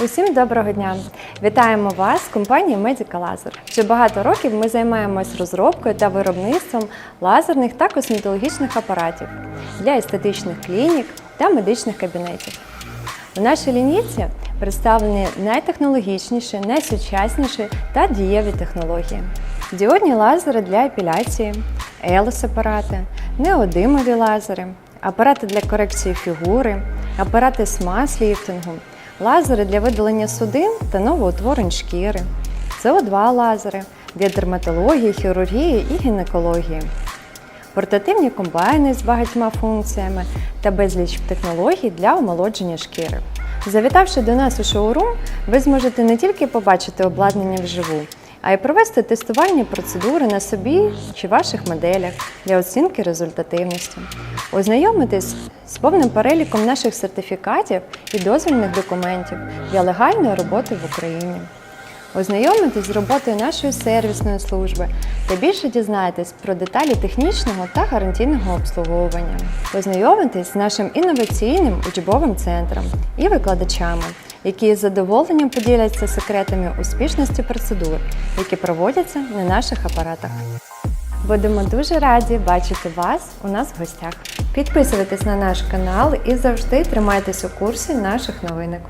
Усім доброго дня! Вітаємо вас з компанії Medical Laser. Вже багато років ми займаємось розробкою та виробництвом лазерних та косметологічних апаратів для естетичних клінік та медичних кабінетів. У нашій лінійці представлені найтехнологічніші, найсучасніші та дієві технології. Діодні лазери для епіляції, елос-апарати, неодимові лазери, апарати для корекції фігури, апарати з мас-ліфтингу, лазери для видалення судин та новоутворень шкіри, СО2 лазери для дерматології, хірургії і гінекології портативні комбайни з багатьма функціями та безліч технологій для омолодження шкіри. Завітавши до нас у шоурум, ви зможете не тільки побачити обладнання вживу, а й провести тестувальні процедури на собі чи ваших моделях для оцінки результативності, ознайомитись з повним переліком наших сертифікатів і дозвільних документів для легальної роботи в Україні. Ознайомитись з роботою нашої сервісної служби та більше дізнаєтесь про деталі технічного та гарантійного обслуговування. Познайомитись з нашим інноваційним учбовим центром і викладачами, які з задоволенням поділяться секретами успішності процедур, які проводяться на наших апаратах. Будемо дуже раді бачити вас у нас в гостях. Підписуйтесь на наш канал і завжди тримайтесь у курсі наших новинок.